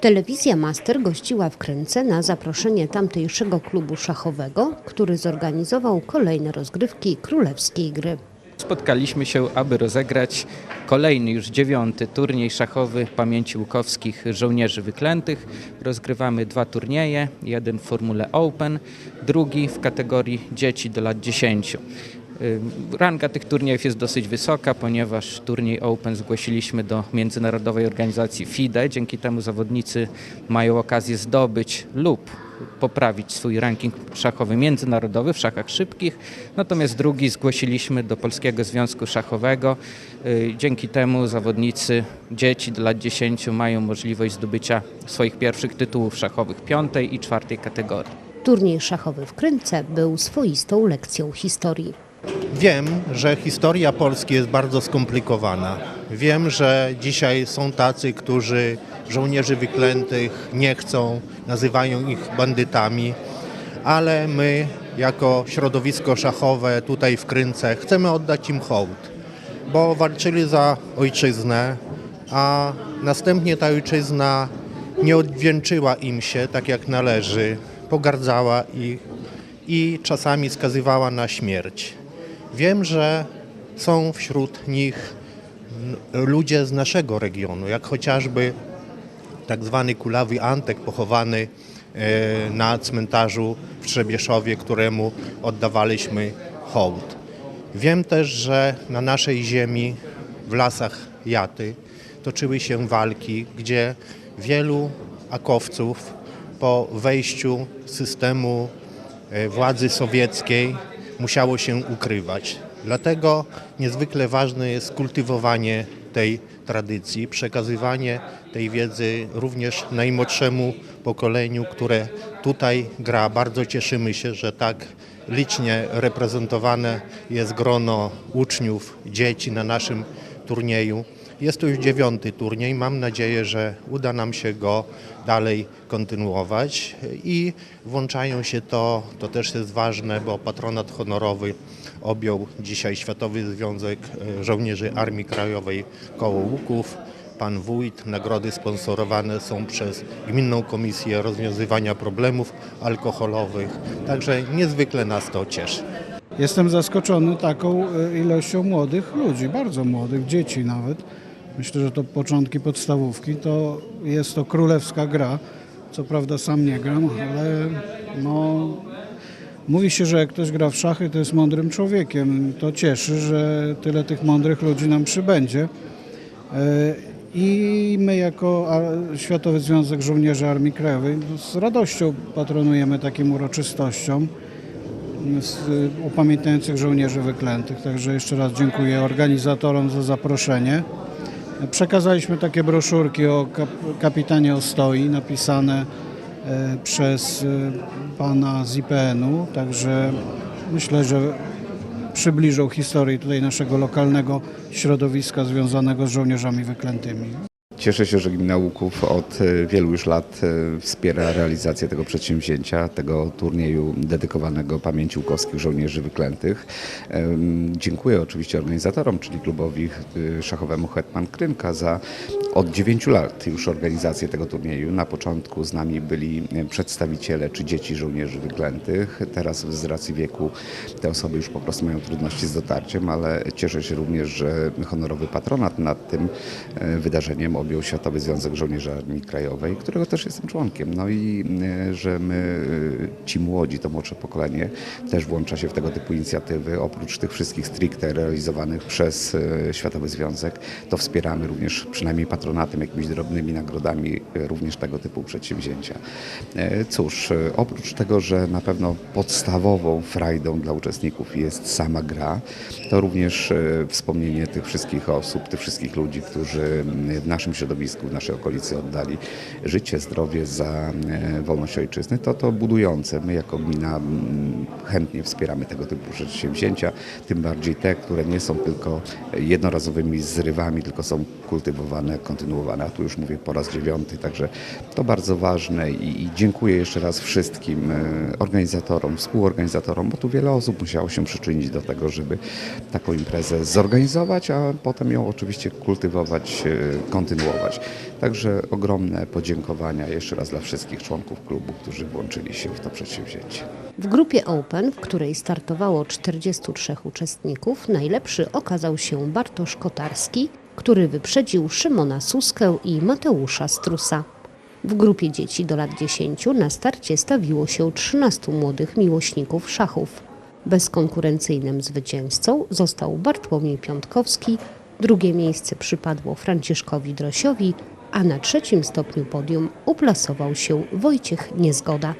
Telewizja Master gościła w Krynce na zaproszenie tamtejszego klubu szachowego, który zorganizował kolejne rozgrywki królewskiej gry. Spotkaliśmy się, aby rozegrać kolejny, już dziewiąty turniej szachowy pamięci łukowskich żołnierzy wyklętych. Rozgrywamy dwa turnieje, jeden w formule Open, drugi w kategorii dzieci do lat 10. Ranga tych turniejów jest dosyć wysoka, ponieważ turniej Open zgłosiliśmy do międzynarodowej organizacji FIDE. Dzięki temu zawodnicy mają okazję zdobyć lub poprawić swój ranking szachowy międzynarodowy w szachach szybkich. Natomiast drugi zgłosiliśmy do Polskiego Związku Szachowego. Y, Dzięki temu zawodnicy dzieci do lat 10 mają możliwość zdobycia swoich pierwszych tytułów szachowych piątej i czwartej kategorii. Turniej szachowy w Krynce był swoistą lekcją historii. Wiem, że historia Polski jest bardzo skomplikowana. Wiem, że dzisiaj są tacy, którzy żołnierzy wyklętych nie chcą, nazywają ich bandytami, ale my, jako środowisko szachowe tutaj w Krynce, chcemy oddać im hołd, bo walczyli za ojczyznę, a następnie ta ojczyzna nie odwdzięczyła im się tak jak należy, pogardzała ich i czasami skazywała na śmierć. Wiem, że są wśród nich ludzie z naszego regionu, jak chociażby tak zwany kulawy Antek pochowany e, na cmentarzu w Trzebieszowie, któremu oddawaliśmy hołd. Wiem też, że na naszej ziemi, w lasach Jaty, toczyły się walki, gdzie wielu akowców po wejściu systemu e, władzy sowieckiej musiało się ukrywać. Dlatego niezwykle ważne jest kultywowanie tej tradycji, przekazywanie tej wiedzy również najmłodszemu pokoleniu, które tutaj gra. Bardzo cieszymy się, że tak licznie reprezentowane jest grono uczniów, dzieci na naszym turnieju. Jest to już dziewiąty turniej. Mam nadzieję, że uda nam się go dalej kontynuować i włączają się to, to też jest ważne, bo patronat honorowy objął dzisiaj Światowy Związek e, Żołnierzy Armii Krajowej Koło Łuków. Pan wójt, nagrody sponsorowane są przez Gminną Komisję Rozwiązywania Problemów Alkoholowych. Także niezwykle nas to cieszy. Jestem zaskoczony taką e, ilością młodych ludzi, bardzo młodych, dzieci nawet. Myślę, że to początki podstawówki. To jest to królewska gra. Co prawda sam nie gram, ale no, mówi się, że jak ktoś gra w szachy, to jest mądrym człowiekiem. To cieszy, że tyle tych mądrych ludzi nam przybędzie. E, I my jako Światowy Związek Żołnierzy Armii Krajowej z radością patronujemy takim uroczystościom upamiętniających żołnierzy wyklętych. Także jeszcze raz dziękuję organizatorom za zaproszenie. Przekazaliśmy takie broszurki o kap, kapitanie Ostoi napisane e, przez e, pana z IPN-u, także myślę, że przybliżą historię tutaj naszego lokalnego środowiska związanego z żołnierzami wyklętymi. Cieszę się, że Gmina Łuków od e, wielu już lat e, wspiera realizację tego przedsięwzięcia, tego turnieju dedykowanego pamięci łukowskich żołnierzy wyklętych. Dziękuję oczywiście organizatorom, czyli klubowi e, szachowemu Hetman Krynka za od 9 lat już organizację tego turnieju. Na początku z nami byli przedstawiciele czy dzieci żołnierzy wyklętych. Teraz z racji wieku te osoby już po prostu mają trudności z dotarciem, ale cieszę się również, że honorowy patronat nad tym wydarzeniem objął Światowy Związek Żołnierzy Armii Krajowej, którego też jestem członkiem. No i e, że my, e, ci młodzi, to młodsze pokolenie, też włącza się w tego typu inicjatywy. Oprócz tych wszystkich stricte realizowanych przez e, Światowy Związek, to wspieramy również przynajmniej patronatem, jakimiś drobnymi nagrodami również tego typu przedsięwzięcia. Cóż, oprócz tego, że na pewno podstawową frajdą dla uczestników jest sama gra, to również wspomnienie tych wszystkich osób, tych wszystkich ludzi, którzy w naszym środowisku, w naszej okolicy oddali życie, zdrowie za e, wolność ojczyzny, to to budujące. My jako gmina chętnie wspieramy tego typu przedsięwzięcia, tym bardziej te, które nie są tylko jednorazowymi zrywami, tylko są kultywowane, kontynuowane. A tu już mówię po raz dziewiąty, także to bardzo ważne i, i dziękuję jeszcze raz wszystkim e, organizatorom, współorganizatorom, bo tu wiele osób musiało się przyczynić do tego, żeby taką imprezę zorganizować, a potem ją oczywiście kultywować, e, kontynuować kontynuować. Także ogromne podziękowania jeszcze raz dla wszystkich członków klubu, którzy włączyli się w to przedsięwzięcie. W grupie Open, w której startowało 43 uczestników, najlepszy okazał się Bartosz Kotarski, który wyprzedził Szymona Suskę i Mateusza Strusa. W grupie dzieci do lat 10 na starcie stawiło się 13 młodych miłośników szachów. Bezkonkurencyjnym zwycięzcą został Bartłomiej Piątkowski, drugie miejsce przypadło Franciszkowi Drosiowi, a na trzecim stopniu podium uplasował się Wojciech Niezgoda.